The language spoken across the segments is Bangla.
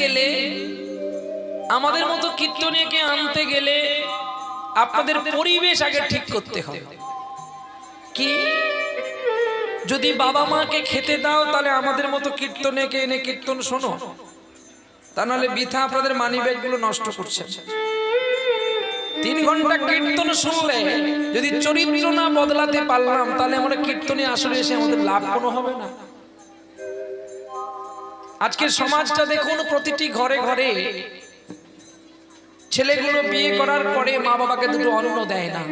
গেলে, আমাদের মতো কীর্তনীয়কে আনতে গেলে আপনাদের পরিবেশ আগে ঠিক করতে হবে। কি? যদি বাবা মাকে খেতে দাও, তাহলে আমাদের মতো কীর্তনীয়কে এনে কীর্তন শোনো। তা নাহলে বৃথা আপনাদের মানি ব্যাগগুলো নষ্ট করছে। তিন ঘণ্টা কীর্তন শুনলে যদি চরিত্র না বদলাতে পারলাম, তাহলে আমরা কীর্তনে আসলে এসে আমাদের লাভ কোনো হবে না। আজকের সমাজটা দেখুন প্রতিটি ঘরে ঘরে ছেলেগুলো বিয়ে করার পরে মা বাবাকে দুটো অন্ন দেয় না।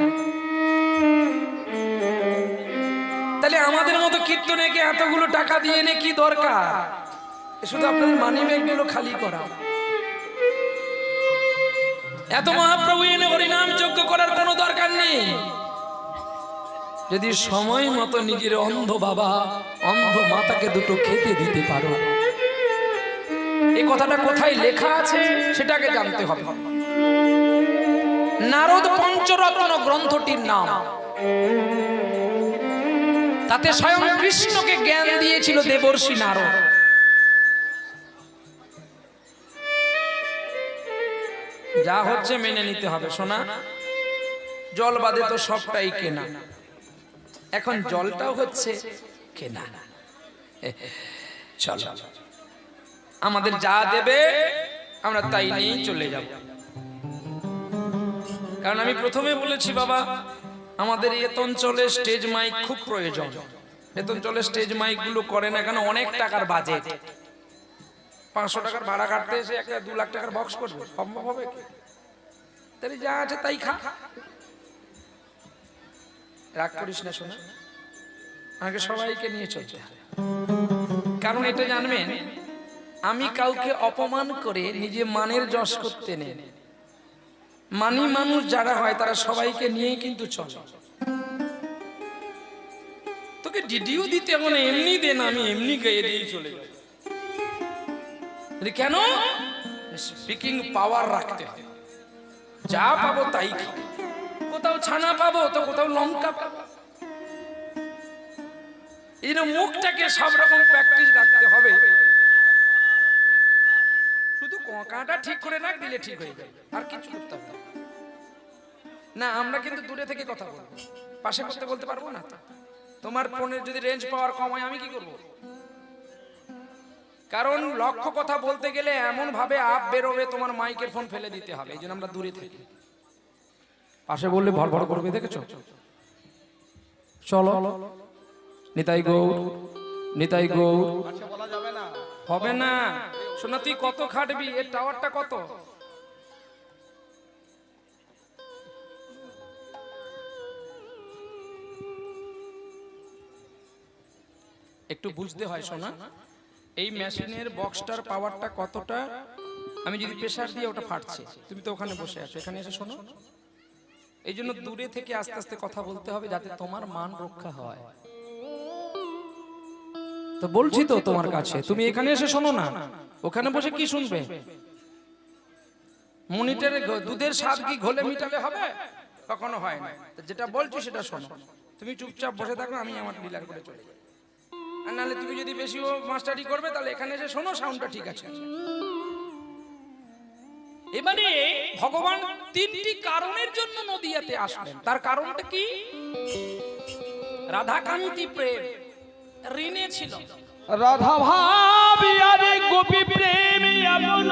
তাহলে আমাদের মতো কীর্তনেকে এতগুলো টাকা দিয়ে এনে কি দরকার? শুধু আপনাদের মানি ব্যাগগুলো খালি করা। এত মহাপ্রভু এনে হরিনাম যজ্ঞ করার কোনো দরকার নেই। যদি সময় মতো নিজের অন্ধ বাবা অন্ধ মাতাকে দুটো খেতে দিতে পারো। এই কথাটা কোথায় লেখা আছে সেটাকে জানতে হবে। নারদ পঞ্চরত্ন গ্রন্থটির নাম। তাতে স্বয়ং কৃষ্ণকে জ্ঞান দিয়েছিল দেবর্ষি নারদ। যা হচ্ছে মেনে নিতে হবে শোনা জল বাদে তো সবটাই কেনা। এখন জলটাও হচ্ছে কেনা। চল। আমাদের যা দেবে আমরা তাই নিয়েই চলে যাব। কারণ আমি প্রথমে বলেছি বাবা আমাদের এত অঞ্চলে স্টেজ মাইক খুব প্রয়োজন। এত অঞ্চলে স্টেজ মাইকগুলো করে না কেন অনেক টাকার বাজেট পাঁচশো টাকার ভাড়া কাটতে এসে একটা দু লাখ টাকার বক্স করবে। সম্ভব হবে কি? তাহলে যা আছে তাই খা। রাগ করিস না শোনা আগে সবাইকে নিয়ে চলতে হবে। কারণ এটা জানবেন আমি কাউকে অপমান করে নিজে মানের যশ করতে নেই। মানি মানুষ যারা হয় তারা সবাইকে নিয়েই কিন্তু চলে। তোকে ডিডিও দিতে এখন এমনি দেন আমি এমনি গাইয়ে দিয়ে চলে যাই কেন? স্পিকিং পাওয়ার রাখতে হবে যা পাবো তাই খাব। কোথাও ছানা পাবো তো কোথাও লঙ্কা পাবো। এই মুখটাকে সব রকম প্র্যাকটিস রাখতে হবে। শুধু কাঁটা ঠিক করে রাখ দিলে ঠিক হয়ে যাবে। আর কিছু করতে হবে না। না আমরা কিন্তু দূরে থেকে কথা বলব। পাশে করতে বলতে পারব না তো। তোমার ফোনের যদি রেঞ্জ পাওয়ার কম হয় আমি কি করব? কারণ লক্ষ্য কথা বলতে গেলে এমন ভাবে আপ বেরোবে তোমার মাইকের ফোন ফেলে দিতে হবে। এই জন্য আমরা দূরে থাকি। পাশে বললে ভর ভর করবে দেখেছ? চলো। নিতাই গৌর নিতাই গৌর আচ্ছা বলা যাবে না। হবে না। শোনা তুই কত খাটবি? এর টাওয়ারটা কত? একটু বুঝতে হয় শোনা এই মেশিনের বক্সটার পাওয়ারটা কতটা? আমি যদি প্রেশার দিয়ে ওটা ফাটছে, তুমি তো ওখানে বসে আছো, এখানে এসে শোনো। এই জন্য দূরে থেকে আস্তে আস্তে কথা বলতে হবে যাতে তোমার মান রক্ষা হয়। তো বলছি তো তোমার কাছে তুমি এখানে এসে শোনো না। ওখানে বসে কি শুনবে? মনিটরে দুধের স্বাদ কি ঘোলে মিটালে হবে? কখনো হয় না। যেটা বলছি সেটা শোনো। তুমি চুপচাপ বসে থাকো আমি আমার ডিলার করে চলে যাই। আর নাহলে তুমি যদি বেশি ও মাস্টারি করবে তাহলে এখানে এসে শোনো সাউন্ডটা ঠিক আছে। এবারে ভগবান তিনটি কারণের জন্য নদিয়াতে আসবেন। তার কারণটা কি? রাধাকান্তি প্রেম। ঋণে ছিল। রাধা ভাবি আরে গোপী প্রেমী আপন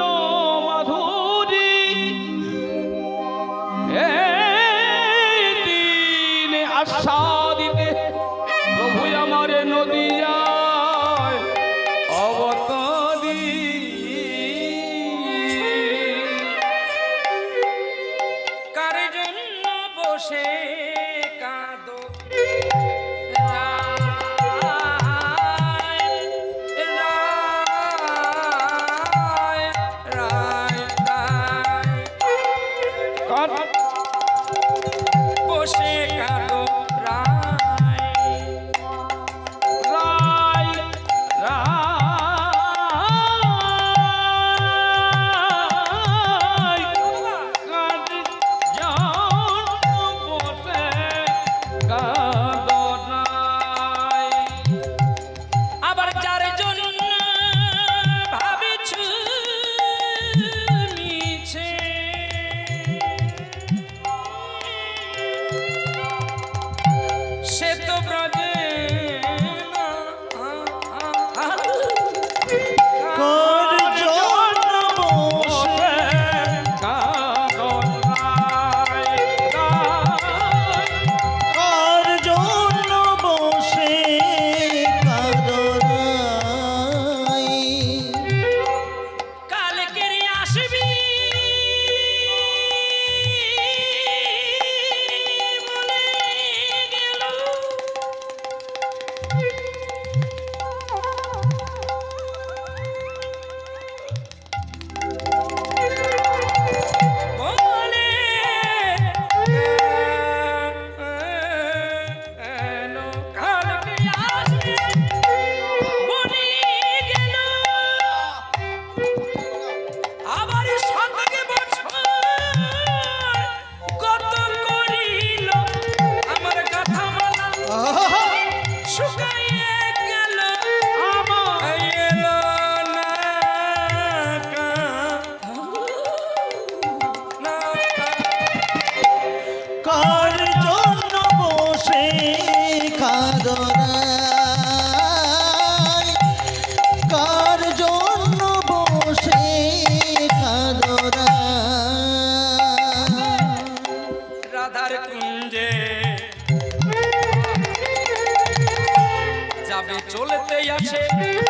আছে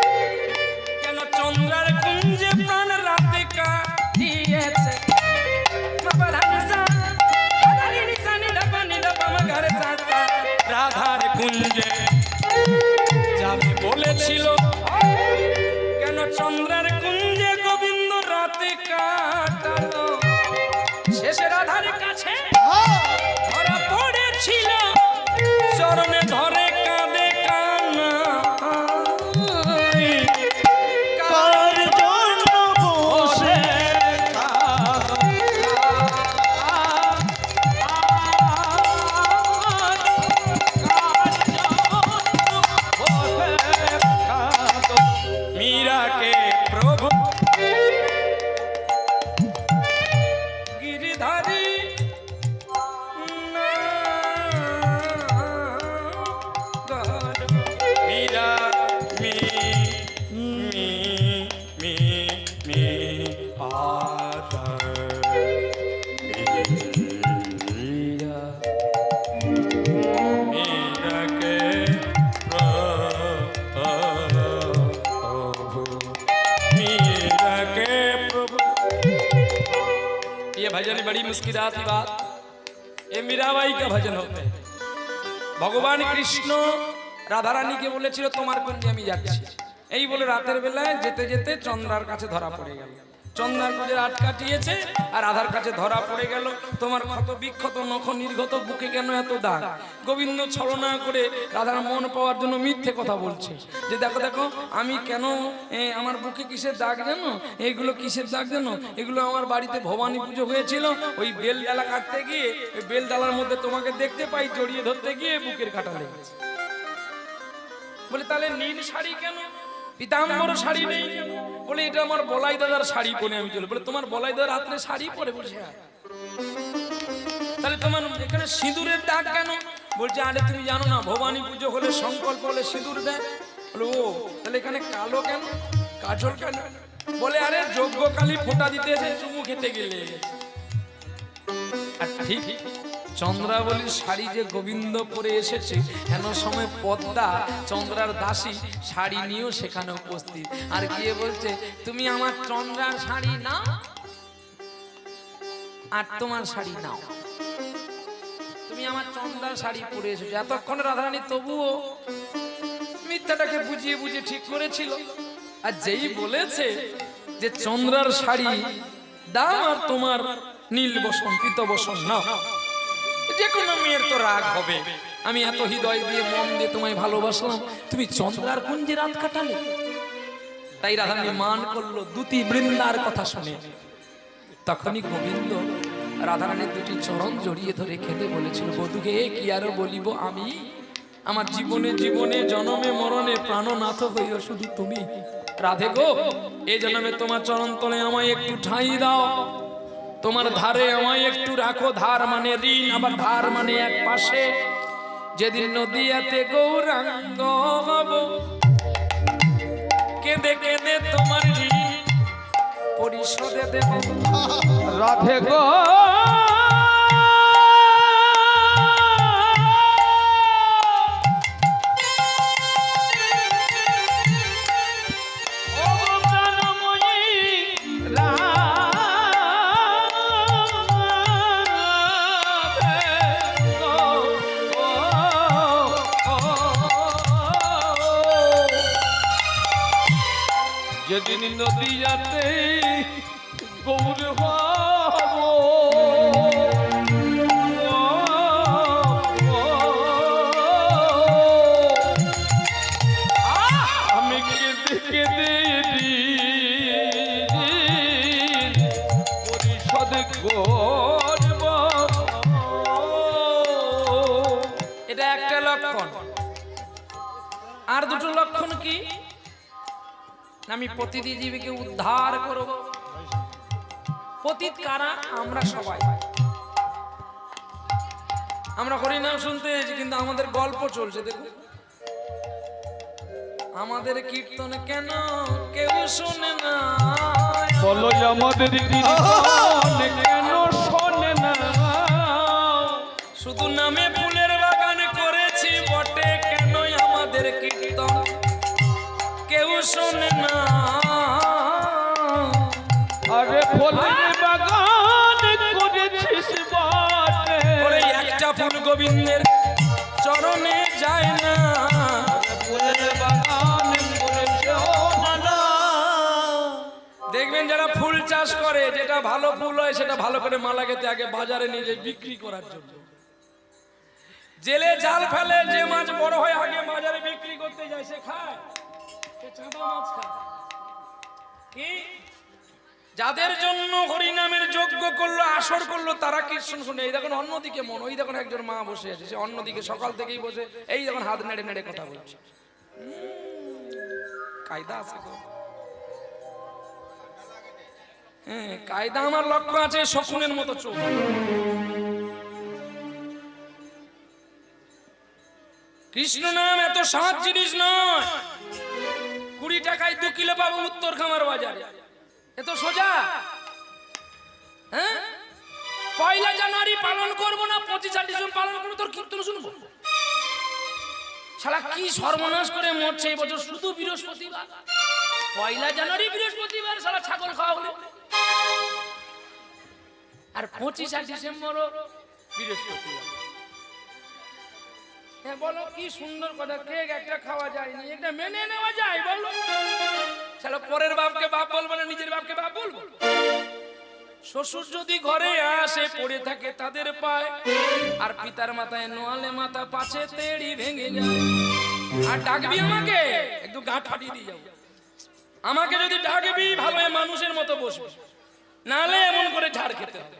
बड़ी मुस्किराती बात ये मीराबाई का भजन होते हैं ভগবান কৃষ্ণ রাধারানীকে বলেছিল তোমার কুঞ্জে আমি যাচ্ছি এই বলে রাতের বেলায় যেতে যেতে চন্দ্রার কাছে ধরা পড়ে গেল চন্দ্রার কুঞ্জে আট কাটিয়েছে আর আধার কাছে ধরা পড়ে গেল। তোমার ক্ষত বিক্ষত নখ নির্গত বুকে কেন এত দাগ? গোবিন্দ ছলনা করে রাধার মন পাওয়ার জন্য মিথ্যে কথা বলছে। যে দেখো দেখো, আমি কেন আমার বুকে কিসের দাগ জানো? এগুলো কিসের দাগ জানো? এগুলো আমার বাড়িতে ভবানী পুজো হয়েছিল। ওই বেল ডালা কাটতে গিয়ে বেল ডালার মধ্যে তোমাকে দেখতে পাই, জড়িয়ে ধরতে গিয়ে বুকের কাটা লেগেছে। বলে, তাহলে নীল শাড়ি কেন? পিতাম্বর শাড়ি নেই। বলে, এটা আমার বলাই দাদার শাড়ি পরে আমি চলে বলে, তোমার বলাই দাদার হাতে শাড়ি পরে বলছে। তাহলে তোমার এখানে সিঁদুরের দাগ কেন? বলছে, আরে তুমি জানো না, ভবানী পুজো হলে সংকল্প হলে সিঁদুর দেয়। বলে, ও, তাহলে এখানে কালো কেন? কাজল কেন? বলে, আরে, যজ্ঞকালী ফোঁটা দিতে এসে চুমু খেতে গেলে। ঠিক চন্দ্রাবলীর শাড়ি যে গোবিন্দ পরে এসেছে, হেন সময় পদ্মা চন্দ্রার দাসী শাড়ি নিয়েও সেখানে উপস্থিত। আর গিয়ে বলছে, তুমি আমার চন্দ্রার শাড়ি নাও আর তোমার শাড়ি নাও। তুমি আমার চন্দ্রার শাড়ি পরে এসেছ। এতক্ষণ রাধারানী তবুও মিথ্যাটাকে বুঝিয়ে বুঝিয়ে ঠিক করেছিল। আর যেই বলেছে যে চন্দ্রার শাড়ি দাম আর তোমার নীল বসন, পিত বসন না যে কোনো মেয়ের তো রাগ হবে। আমি এত হৃদয় দিয়ে মন দিয়ে তোমায় ভালোবাসলাম। তুমি চন্দ্রার কুঞ্জে রাত কাটালে। তাই রাধারানী মান করল দুটি বৃন্দার কথা শুনে। তখনই গোবিন্দ রাধারানীর দুটি চরণ জড়িয়ে ধরে খেতে বলেছিল, বধুকে কি আরও বলিব আমি? আমার জীবনে জীবনে, জনমে, মরণে প্রাণনাথ হইও শুধু তুমি। রাধে গো, এই জন্মে তোমার চরণ তলে আমায় একটু ঠাঁই দাও। তোমার ধারে আমায় একটু রাখো ধার মানে ঋণ, আবার ধার মানে এক পাশে। যেদিন নদীয়াতে গৌরাঙ্গ হব, কেঁদে কেঁদে তোমার ঋণ পরিশোধে দেব। রাধে গো লক্ষণ। আর দুটো লক্ষণ কি? আমি প্রতিটি জীবীকে উদ্ধার করব। পতিত কারা? আমরা সবাই। আমরা হরিনাম শুনতে এসেছি কিন্তু আমাদের গল্প চলছে দেখুন। আমাদের কীর্তন কেন কেউ শুনে না? বলো আমাদের কেন শোনে না? শুধু নামে ফুল চাষ করে, যেটা ভালো ফুল হয়, সেটা ভালো করে মালা গেতে আগে বাজারে নিয়ে বিক্রি করার জন্য। জেলে জাল ফেলে, যে মাছ বড় হয়, আগে বাজারে বিক্রি করতে যায়, সে খায়। মাছ যাদের জন্য হরিনামের যজ্ঞ করল, আসর করল, তারা কীর্তন শুনে এই দেখুন অন্যদিকে মন, ওই দেখুন একজন মা বসে আছে, সে অন্যদিকে সকাল থেকেই বসে, এই দেখুন হাত নেড়ে নেড়ে কথা বলছে। কায়দা আছে হ্যাঁ কায়দা আমার লক্ষ্য আছে, শকুনের মতো চোখ। কৃষ্ণ নাম এত জিনিস নয়। কুড়ি টাকায় দু কিলো পাবো উত্তর খামার বাজারে। এত সোজা। হ্যাঁ? পয়লা জানুয়ারি পালন করব না, পঁচিশা ডিসেম্বর পালন করব, তোর কীর্তন শুনব? কি সর্বনাশ করে মরছে এই বছর, শুধু বৃহস্পতিবার। পয়লা জানুয়ারি বৃহস্পতিবার আর পঁচিশা ডিসেম্বরও বৃহস্পতিবার। হ্যাঁ বলো কি সুন্দর কথা কেক একটা খাওয়া যায়নি এটা মেনে নেওয়া যায় বলো। শালা পরের বাপকে বাপ বলব না নিজের বাপকে বাপ বলব? শ্বশুর যদি ঘরে আসে পড়ে থাকে তাদের পায় আর পিতার মাথায় নোয়ালে মাথা পাছে তেড়ি ভেঙে যায়। আর ডাকবি আমাকে একটু গা ফাটিয়ে দিয়ে যাব আমাকে যদি ডাকবি ভালো মানুষের মতো বসবি। নালে এমন করে ঝাড় খেতে হবে।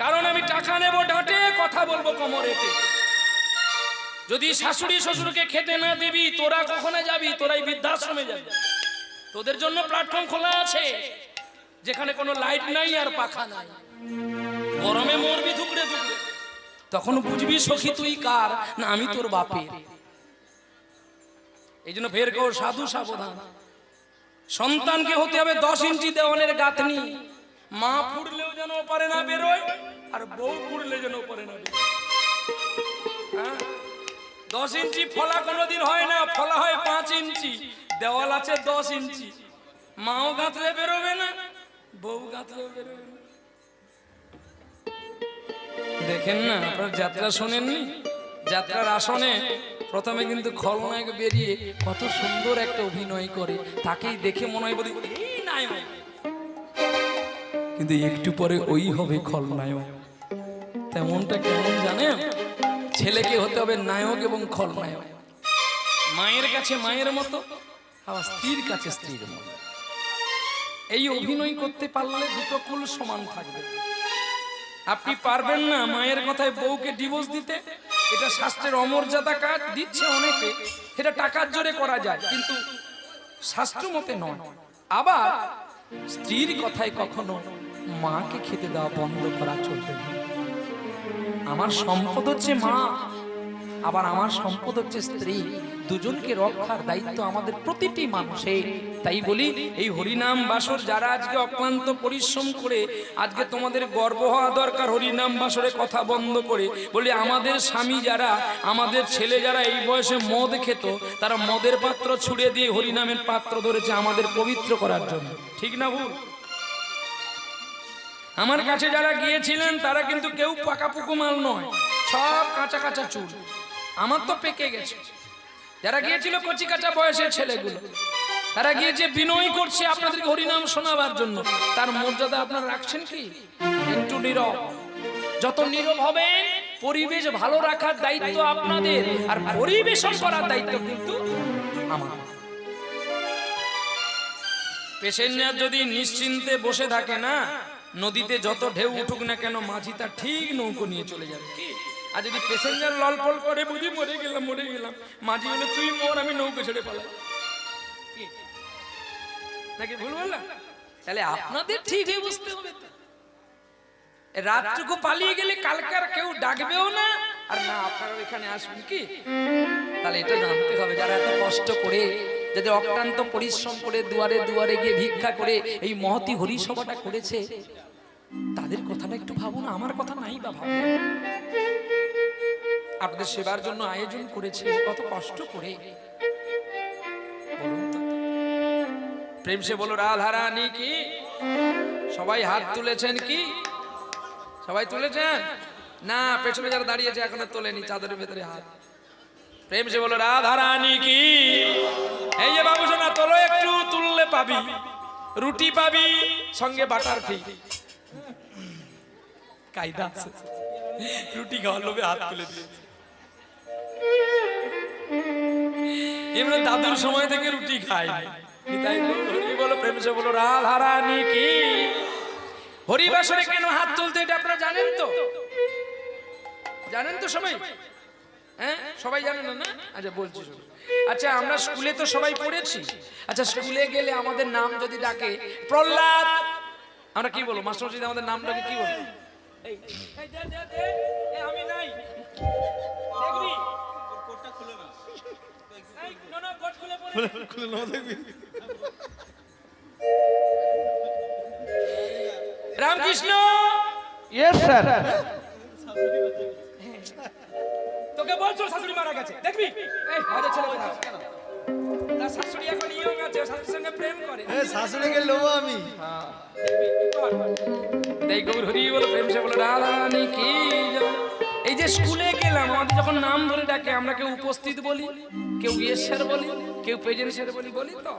কারণ আমি টাকা নেব ডাঁটে, কথা বলব কোমরেতে। যদি শাশুড়ি শ্বশুরকে খেতে না দিবি, তোরা কখনো যাবি? তোরাই বৃদ্ধাশ্রমে যাবি। তোদের জন্য প্ল্যাটফর্ম খোলা আছে, যেখানে কোনো লাইট নাই আর পাখা নাই। গরমে মরবি, ধুকড়ে ধুকড়ে। তখন বুঝবি সখী তুই কার, না আমি তোর বাপের। এই জন্য ফের কেউ সাধু সাবধান। সন্তানকে হতে হবে দশ ইঞ্চি দেওয়ানের গাঁথনি। মা ফুড়লেও যেন পারে না বেরোয়। আর বউ ফুড়লে যেন পারে না। হ্যাঁ? দশ ইঞ্চি ফলা কোনোদিন হয় না, ফলা হয় পাঁচ ইঞ্চি, দেওয়াল আছে দশ ইঞ্চি। মাও গাঁথলে বেরোবে না, বউ গাঁথলেও বেরোবে না। দেখেন না, আপনার যাত্রা শোনেননি? যাত্রার আসনে প্রথমে কিন্তু খলনায়ক বেরিয়ে কত সুন্দর একটা অভিনয় করে, তাকেই দেখে মনে হয় বলি কিন্তু একটু পরে ওই হবে খলনায়ক। তেমনটা কেমন জানেন? ছেলেকে হতে হবে নায়ক এবং খলনায়ক। মায়ের কাছে মায়ের মতো, আবার স্ত্রীর কাছে স্ত্রীর মতো। এই অভিনয় করতে পারলে দুটো কুল সমান থাকবে। আপনি পারবেন না মায়ের কথায় বউকে ডিভোর্স দিতে। এটা শাস্ত্রের অমর্যাদা কাজ দিচ্ছে অনেকে। এটা টাকার জোরে করা যায়, কিন্তু শাস্ত্র মতে নয়। আবার স্ত্রীর কথায় কখনো মাকে খেতে দেওয়া বন্ধ করা চলবে না। আমার সম্পদ হচ্ছে মা, আবার আমার সম্পদ হচ্ছে স্ত্রী। দুজনকে রক্ষার দায়িত্ব আমাদের প্রতিটি মানুষের। তাই বলি, এই হরিনাম বাসর যারা আজকে অক্লান্ত পরিশ্রম করে, আজকে তোমাদের গর্ব হওয়া দরকার হরিনাম বাসরে কথা বন্ধ করে। বলি, আমাদের স্বামী যারা, আমাদের ছেলে যারা এই বয়সে মদ খেত, তারা মদের পাত্র ছুড়ে দিয়ে হরিনামের পাত্র ধরেছে আমাদের পবিত্র করার জন্য। ঠিক না ভুল? আমার কাছে যারা গিয়েছিলেন, তারা কিন্তু কেউ পাকাপুকু মাল নয়, সব কাঁচা কাঁচা চুল। আমার তো পেকে গেছে। যারা গিয়েছিল কচি কাঁচা বয়সের ছেলেগুলো, তারা গিয়েছে বিনয় করছে আপনাদেরকে হরিনাম শোনাবার জন্য, তার মর্যাদা আপনারা রাখছেন কি? একটু নীরব। যত নীরব হবেন, পরিবেশ ভালো রাখার দায়িত্ব আপনাদের, আর পরিবেশন করার দায়িত্ব কিন্তু আমার। পেসেঞ্জার যদি নিশ্চিন্তে বসে থাকে না নদীতে যত ঢেউ উঠুক না কেন মাঝি তার ঠিক নৌকো নিয়ে চলে যাবে। কি আর যদি প্যাসেঞ্জার ললপল করে বুঝি মরে গেলাম মরে গেলাম। মাঝি বলে তুই মর আমি নৌকো ছেড়ে পালাই নাকি ভুল বললাম? তাহলে আপনাদের ঠিক হয়ে বুঝতে হবে। রাতটুকু পালিয়ে গেলে কালকে আর কেউ ডাকবেও না। আর না আপনারা এখানে আসবেন কি? তাহলে এটা জানতে হবে যারা এত কষ্ট করে যাদের অক্লান্ত পরিশ্রম করে দুয়ারে দুয়ারে গিয়ে ভিক্ষা করে এই মহতি হরিসভাটা করেছে। তাদের কথাটা একটু ভাবুন আমার কথা নাই বা ভাবুন আপনাদের সেবার জন্য আয়োজন করেছে, কত কষ্ট করে। প্রেম সে বলো, রাধারানী কি? সবাই হাত তুলেছেন কি? সবাই তুলেছেন? না, পেছনে যারা দাঁড়িয়েছে এখনও তোলেনি, চাদরের ভেতরে হাত। প্রেম সে বলো রাধা রানী কি? এই যে বাবু সোনা তোলো একটু তুললে পাবি। রুটি পাবি, সঙ্গে বাটার ফি কায়দা আছে। রুটি খাওয়ার লোভে হাত তুলে দিয়েছে। এমনি দাদুর সময় থেকে রুটি গৌর হরি বলো, প্রেম সে বলো রাধা রানী কি হরিবাসরে কেন হাত তুলতে, এটা আপনারা জানেন তো? জানেন তো সবাই? হ্যাঁ? সবাই জানেন না? আচ্ছা বলছি শুনুন। আচ্ছা আমরা স্কুলে তো সবাই পড়েছি। আচ্ছা স্কুলে গেলে আমাদের নাম যদি ডাকে প্রহ্লাদ! আমরা কি বলব? মাস্টার যদি আমাদের নাম ডাকে কি বলব? এই, এই, দে, দে, দে, এই, আমি নাই। দেখবি? এই, না, না, কোট খুলে পড়ে। রামকৃষ্ণ! ইয়েস স্যার তোকে শাশুড়ি মারা গেছে। দেখবি? এই আমাদের ছেলে কোথায়? তার শাশুড়ি এখন ইয়ং আছে শাশুড়ির সঙ্গে প্রেম করে। শাশুড়িকে লোবো আমি। তাই গৌর হরি বলে প্রেম সে বলে রাধা কি এই যে স্কুলে গেলাম আমাদের যখন নাম ধরে ডাকে আমরা কেউ উপস্থিত বলি কেউ ইয়েস স্যার বলি কেউ প্রেজেন্ট স্যার বলি বলি তো?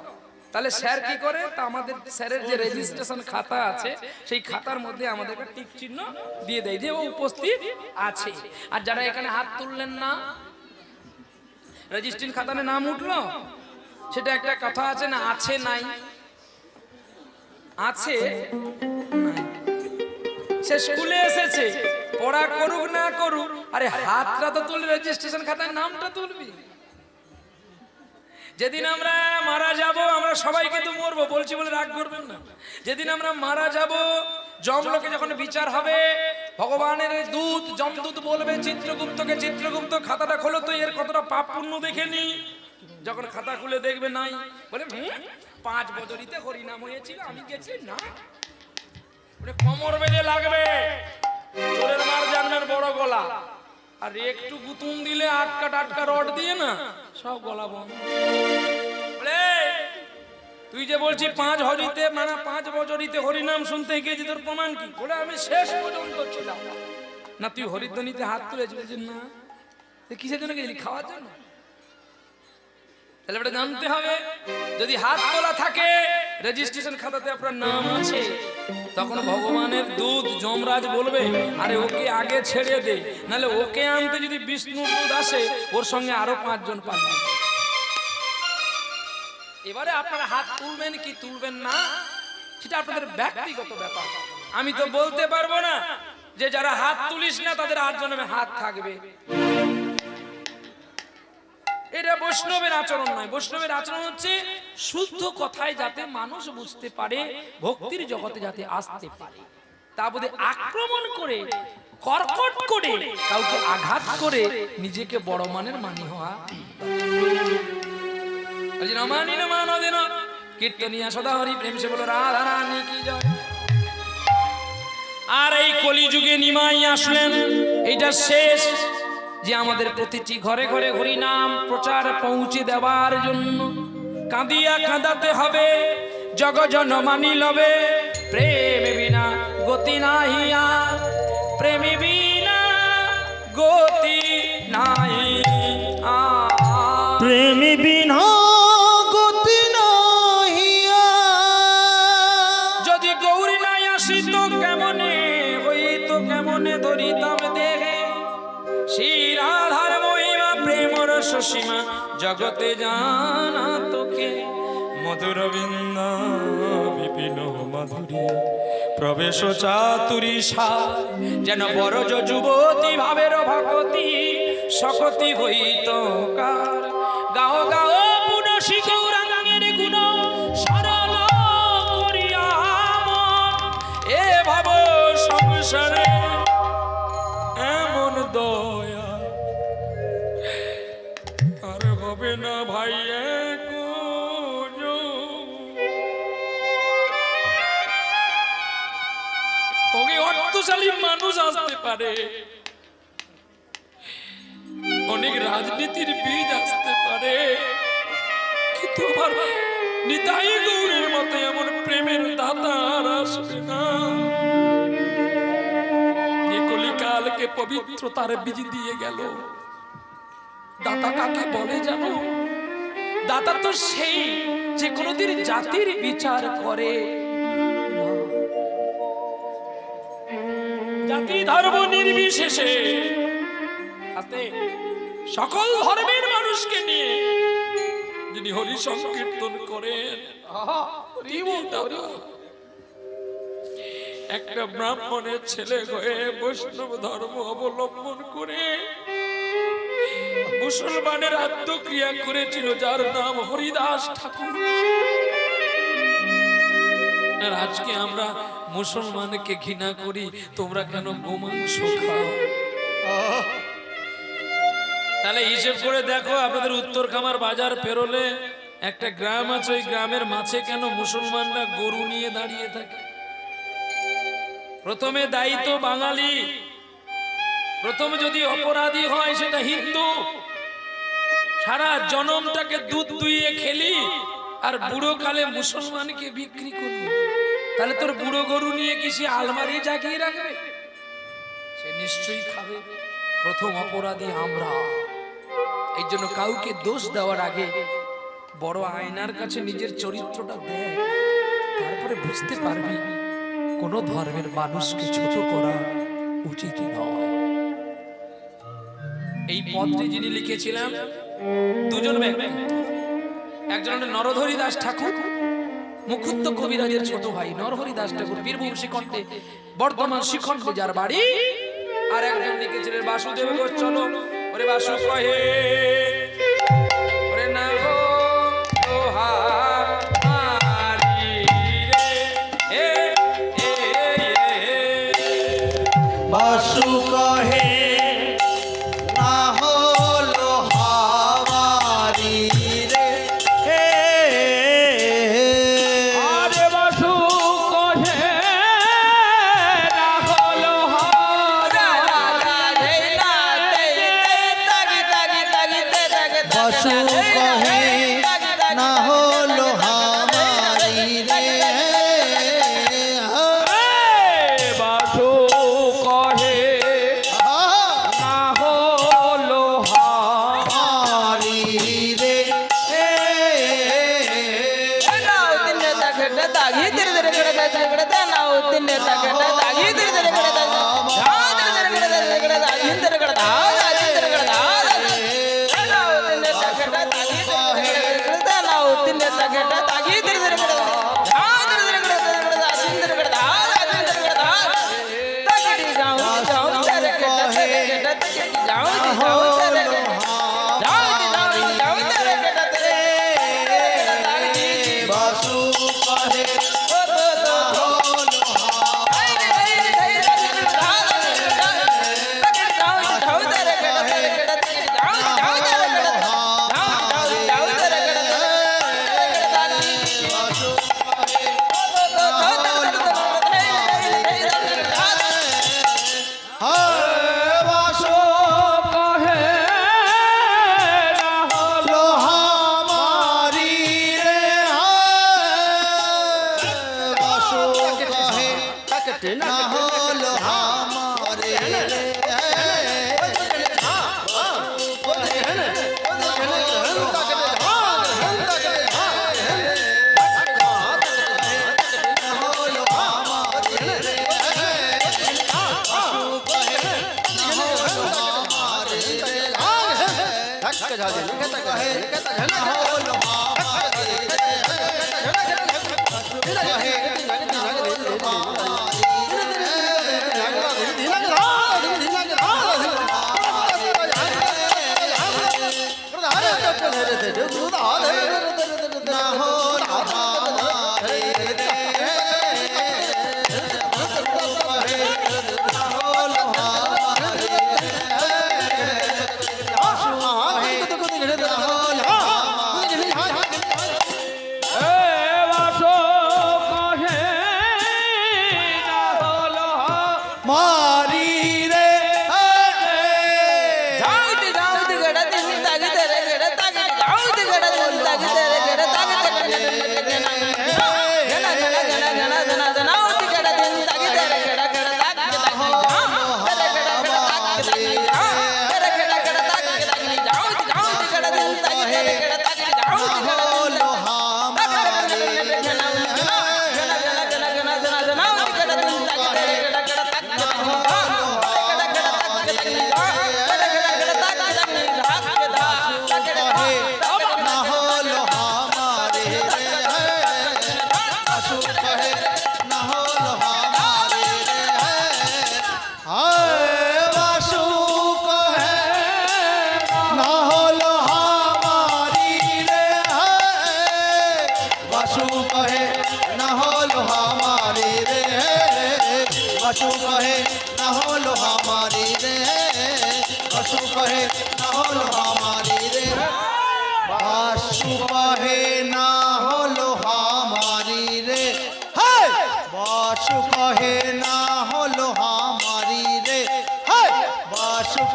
তাহলে স্যার কি করে? তা আমাদের স্যারের যে রেজিস্ট্রেশন খাতা আছে সেই খাতার মধ্যে আমাদেরকে টিক চিহ্ন দিয়ে দেয় যে ও উপস্থিত আছে। আর যারা এখানে হাত তুললেন না রেজিস্ট্রেশন খাতানে নাম উঠল? সেটা একটা কথা আছে না আছে নাই? আছে সে স্কুলে এসেছে পড়া করুক না করুক আরে হাতটা তো তুলবি রেজিস্ট্রেশন খাতায় নামটা তুলবি। যেদিন আমরা মারা যাব, আমরা সবাইকে তো মরবো, বলছি বলে রাগ করবেন না। যেদিন আমরা মারা যাব জমলোকে যখন বিচার হবে, ভগবানের দূত জমদূত বলবে, চিত্রগুপ্তকে, চিত্রগুপ্ত খাতাটা খোলো তো, এর কতটা পাপ পুণ্য দেখে নি। যখন খাতা খুলে দেখবে, নাই। বলে পাঁচ বছরিতে হরিনাম হয়েছিল, আমি গেছি, না। কোমর বেঁধে লাগবে। মার জানবেন বড় গলা। আর একটু গুতুম দিলে আটকা টাটকা রড দিয়ে না, সব গলা বন্ধ। তুই যে বলছি পাঁচ হরিতে মানে পাঁচ বছরিতে হরিনাম শুনতে গিয়েছি, তোর প্রমাণ কি? বলে, আমি শেষ পর্যন্ত ছিলাম। না, তুই হরিদ্বনিতে হাত তুলেছি বলছি না কিসের জন্য গেছিলি খাওয়ার জন্য? তাহলে ওটা জানতে হবে। যদি হাত তোলা থাকে রেজিস্ট্রেশন খাতাতে আপনার নাম আছে, তখন ভগবানের দুধ যমরাজ বলবে, আরে ওকে আগে ছেড়ে দে। নাহলে ওকে আনতে যদি বিষ্ণুর দুধ আসে, ওর সঙ্গে আরও পাঁচজন পাবে। এবারে আপনারা হাত তুলবেন কি তুলবেন না, সেটা আপনাদের ব্যক্তিগত ব্যাপার। আমি তো বলতে পারব না যে যারা হাত তুলিস না, তাদের আট জন্মে হাত থাকবে। এটা বৈষ্ণবের আচরণ নয়। বৈষ্ণবের আচরণ হচ্ছে শুদ্ধ কথায় যাতে মানুষ বুঝতে পারে, ভক্তির জগতে যাতে আসতে পারে। তা বোধে আক্রমণ করে, কর্কট করে, কাউকে আঘাত করে নিজেকে বড় মানের মানি হওয়া। নমানো দিন কীর্তনিয়া সদা হরি প্রেম সে বলো, রাধা রানী কি জয়? আর এই কলিযুগে নিমাই আসলেন। এটা শেষ। যে আমাদের প্রতিটি ঘরে ঘরে হরি নাম প্রচার পৌঁছে দেওয়ার জন্য কাঁদিয়া কাঁদাতে হবে জগজন মানি লবে। প্রেম বিনা গতি নাহিয়া প্রেম বিনা গতি নাই প্রেমী বিনা জগতে জানা তোকে। মধুর বৃন্দ বিপিন প্রবেশ চাতুরী সা যেন বরজ যুবতী ভাবের ভকতি সকতি হইত কার। অনেক রাজনীতির বীজ আসতে পারে। কিন্তু আমার নিতাই গৌরের মতো এমন প্রেমের দাতা আর আসবে না। কলিকালকে পবিত্রতার বীজ দিয়ে গেল। দাতা কাকে বলে জানো দাতা তো সেই যে কোনোদিন জাতির বিচার করে জাতি ধর্ম নির্বিশেষে হাতে সকল ধর্মের মানুষকে নিয়ে যিনি হরি সংকীর্তন করেন। একটা ব্রাহ্মণের ছেলে হয়ে বৈষ্ণব ধর্ম অবলম্বন করে মুসলমানের আত্মক্রিয়া করেছিল, যার নাম হরিদাস ঠাকুর। আর আজকে আমরা মুসলমানকে ঘৃণা করি, তোমরা কেন গোমাংস খাও? তাহলে হিসেব করে দেখো, আপনাদের উত্তর খামার বাজার পেরোলে একটা গ্রাম আছে, ওই গ্রামের মাঝে কেন মুসলমানরা গরু নিয়ে দাঁড়িয়ে থাকে? প্রথমে দায়িত্ব বাঙালি। প্রথম যদি অপরাধী হয়, সেটা হিন্দু। সারা জনমটাকে দুধ দুইয়ে খেলি, আর বুড়ো কালে মুসলমানকে বিক্রি করবি তাহলে তোর বুড়ো গরু নিয়ে কি সে আলমারি জাগিয়ে রাখবে? সে নিশ্চয়ই খাবে। প্রথম অপরাধী আমরা। এই জন্য কাউকে দোষ দেওয়ার আগে বড় আয়নার কাছে নিজের চরিত্রটা দেয় তারপরে বুঝতে পারবি, কোন ধর্মের মানুষকে ছোট করা উচিত নয়। এই পত্রে যিনি লিখেছিলাম দুজন একজন নরধরি দাস ঠাকুর মুকুন্দ কবিরাজের ছোট ভাই নরহরি দাস ঠাকুর, বীরভূম শিখণ্ডে বর্তমান শিখণ্ডে যার বাড়ি। আর একজন লিখেছিলেন, বাসুদেব চলো। ওরে বাসু কহে বাসু কহে না হলো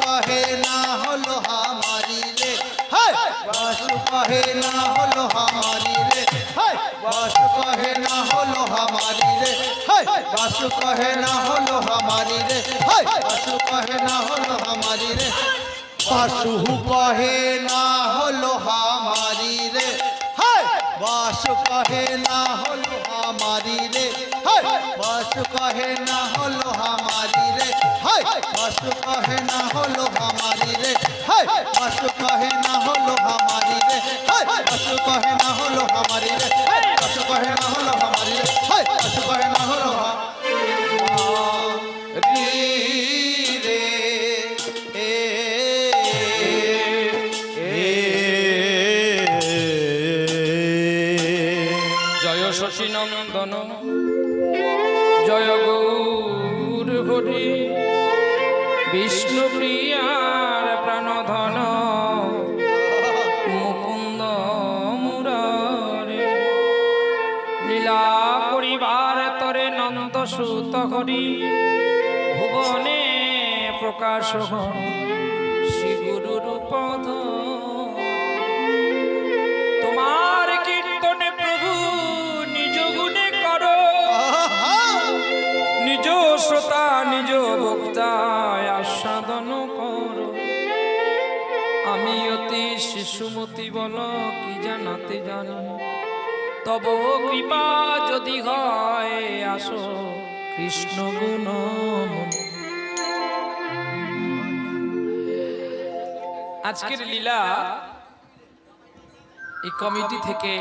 কহে না হলো আমারি রে। বাসু কহে না হলো আমারি রে। বাসু কহে না হলো আমারি রে। বাসু কহে না হলো আমারি রে। বাসু কহে না হলো আমারি রে। বাসু কহে না হলো আমারি রে। বাসু কহে না হলো আমারি রে। বাসু কহে না হলো আমারি রে। বাসু কহে না হলো আমারি রে। বাসু কহে না হলো আমারি রে। বাসু কহে না হলো আমারি রে। বাসু কহে না হলো আমারি রে। বাসু কহে না হলো আমারি এ জয় শশী নন্দন জয় গৌর হরি। বিষ্ণু প্রিয়ার প্রাণধন, মুকুন্দ মুরারে। করিবার তরে নন্দ সুত হরি, ভুবনে প্রকাশ হন শ্রী গুরুর পদ শিশুমতি বলো, কি জানাতে জানি। তব কৃপা যদি হয়, আসো কৃষ্ণ গুণ আজকের লীলা এই কমিটি থেকে